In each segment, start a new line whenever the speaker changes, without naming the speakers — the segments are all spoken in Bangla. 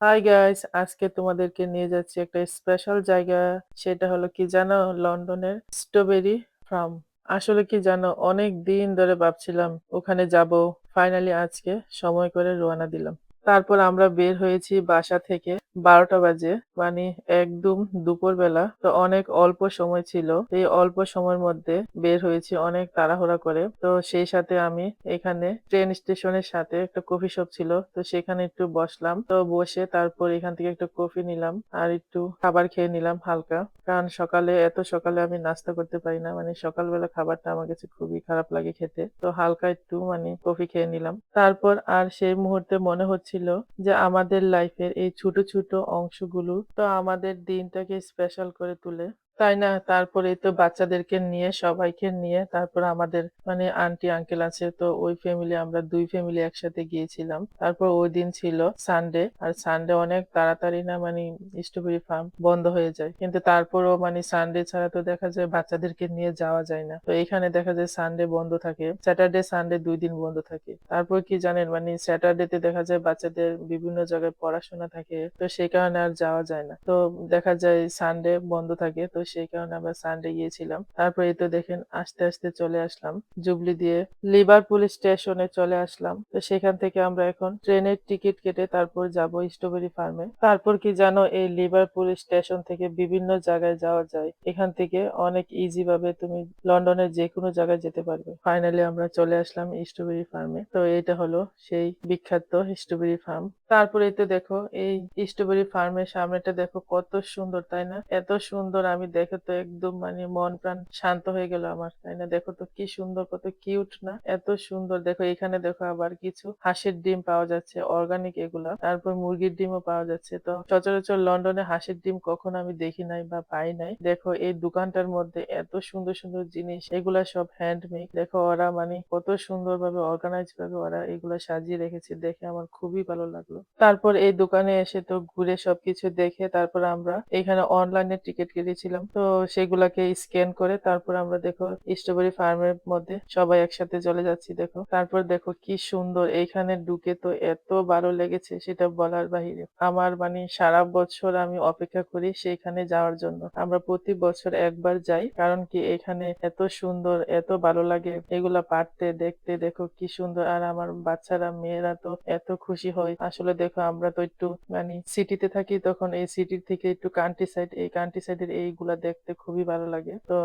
হাই গাইস আজকে তোমাদেরকে নিয়ে যাচ্ছি একটা স্পেশাল জায়গা। সেটা হলো কি জানো লন্ডনের স্ট্রবেরি ফার্ম আসলে কি জানো, অনেক দিন ধরে ভাবছিলাম ওখানে যাব। ফাইনালি আজকে সময় করে রোয়ানা দিলাম। তারপর আমরা বের হয়েছি বাসা থেকে বারোটা বাজে মানে একদম দুপুরবেলা। তো অনেক অল্প সময় ছিল। এই অল্প সময়ের মধ্যে বের হয়েছি অনেক তাড়াহুড়া করে। তো সেই সাথে আমি এখানে ট্রেন স্টেশনের সাথে একটা কফি শপ ছিল। তো সেখানে একটু বসলাম। তো বসে তারপর এখান থেকে একটু কফি নিলাম আর একটু খাবার খেয়ে নিলাম হালকা। কারণ সকালে, এত সকালে আমি নাস্তা করতে পারি না। মানে সকালবেলা খাবারটা আমার কাছে খুবই খারাপ লাগে খেতে। তো হালকা একটু মানে কফি খেয়ে নিলাম। তারপর আর সেই মুহূর্তে মনে হচ্ছিল যে আমাদের লাইফের এই ছোট ছোট অংশগুলো তো আমাদের দিনটাকে স্পেশাল করে তোলে। তাই না? তারপরে তো বাচ্চাদেরকে নিয়ে, সবাইকে নিয়ে তারপর আমাদের মানে আন্টি আঙ্কেল আছে, তো ওই ফ্যামিলি আমরা দুই ফ্যামিলি একসাথে গিয়েছিলাম। তারপর ওই দিন ছিল সানডে আর সানডে অনেক তাড়াতাড়ি না মানে স্ট্রবেরি ফার্ম বন্ধ হয়ে যায়। কিন্তু তারপরও মানে সানডে ছাড়া তো দেখা যায় বাচ্চাদেরকে নিয়ে যাওয়া যায় না। তো এখানে দেখা যায় সানডে বন্ধ থাকে স্যাটারডে সানডে দুই দিন বন্ধ থাকে। তারপর কি জানেন মানে স্যাটারডে তে দেখা যায় বাচ্চাদের বিভিন্ন জায়গায় পড়াশোনা থাকে, তো সেই কারণে আর যাওয়া যায় না। তো দেখা যায় সানডে বন্ধ থাকে, তো সেই কারণে আমরা সানডে গিয়েছিলাম। তারপর তো দেখেন আস্তে আস্তে চলে আসলাম। জুবলি দিয়ে লিভারপুল স্টেশনে চলে আসলাম। তো সেখান থেকে আমরা এখন ট্রেনের টিকিট কেটে তারপর যাব স্ট্রবেরি ফার্মে তারপর কি জানো এই লিভারপুল স্টেশন থেকে বিভিন্ন জায়গায় যাওয়া যায়। এখান থেকে অনেক ইজি ভাবে তুমি লন্ডনের যে কোনো জায়গায় যেতে পারবে। ফাইনালি আমরা চলে আসলাম স্ট্রবেরি ফার্মে তো এটা হলো সেই বিখ্যাত স্ট্রবেরি ফার্ম তারপরে তো দেখো এই স্ট্রবেরি ফার্মের সামনেটা দেখো কত সুন্দর, তাই না? এত সুন্দর আমি দেখে তো একদম মানে মন প্রাণ শান্ত হয়ে গেল আমার, তাই না? দেখো তো কি সুন্দর, কত কিউট না? এত সুন্দর। দেখো, এখানে দেখো আবার কিছু হাঁসের ডিম পাওয়া যাচ্ছে অর্গানিক এগুলা। তারপর মুরগির ডিমও পাওয়া যাচ্ছে। তো সচরাচর লন্ডনে হাঁসের ডিম কখনো আমি দেখি নাই বা পাই নাই। দেখো, এই দোকানটার মধ্যে এত সুন্দর সুন্দর জিনিস, এগুলা সব হ্যান্ডমেড দেখো, ওরা মানে কত সুন্দর ভাবে অর্গানাইজ ভাবে ওরা এগুলা সাজিয়ে রেখেছে, দেখে আমার খুবই ভালো লাগল। তারপর এই দোকানে এসে তো ঘুরে সবকিছু দেখে তারপর আমরা এখানে অনলাইনে টিকিট কেটেছিলাম। তো সেগুলাকে স্ক্যান করে তারপর আমরা দেখো স্ট্রবেরি ফার্মের মধ্যে সবাই একসাথে চলে যাচ্ছি দেখো। তারপর দেখো কি সুন্দর এইখানে ঢুকে তো এত ভালো লেগেছে সেটা বলার বাহিরে। আমার মানে সারা বছর আমি অপেক্ষা করি সেইখানে যাওয়ার জন্য। আমরা প্রতি বছর একবার যাই কারণ কি এখানে এত সুন্দর, এত ভালো লাগে এগুলা পারতে, দেখতে, দেখো কি সুন্দর। আর আমার বাচ্চারা, মেয়েরা তো এত খুশি হয়। আসলে দেখো আমরা তো একটু মানে সিটিতে থাকি তখন এই সিটি থেকে একটু কান্ট্রি সাইড এই কান্ট্রি সাইডের এইগুলা দেখতে খুবই ভালো লাগে। তো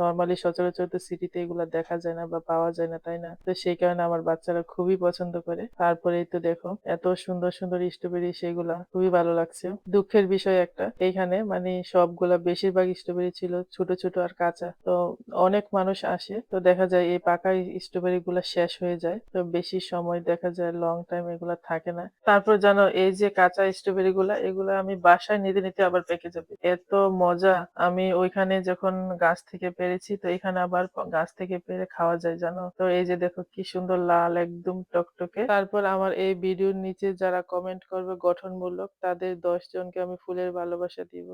নর্মালি সচরাচর তো সিটিতে এগুলা দেখা যায় না বা পাওয়া যায় না, তাই না? তো সেই কারণে আমার বাচ্চারা খুবই পছন্দ করে। তারপরেই তো দেখো, এত সুন্দর সুন্দর স্ট্রবেরি সেগুলা, খুবই ভালো লাগছে। দুঃখের বিষয় একটা, এইখানে মানে সবগুলা বেশিরভাগ স্ট্রবেরি ছিল ছোট ছোট আর কাঁচা। তো অনেক মানুষ আসে, তো দেখা যায় এই পাকা স্ট্রবেরি গুলা শেষ হয়ে যায়। তো বেশি সময় দেখা যায় লং টাইম এগুলা থাকে না। তারপর জানো, এই যে কাঁচা স্ট্রবেরি গুলা, এগুলা আমি বাসায় নিতে নিতে আবার পেকে যাবে। এত মজা আমি ওইখানে যখন গাছ থেকে পেরেছি, তো এখানে আবার গাছ থেকে পেরে খাওয়া যায়, জানো? তো এই যে দেখো কি সুন্দর লাল একদম টকটকে। তারপর আমার এই ভিডিওর নিচে যারা কমেন্ট করবে গঠনমূলক, তাদের দশ জনকে আমি ফুলের ভালোবাসা দিব।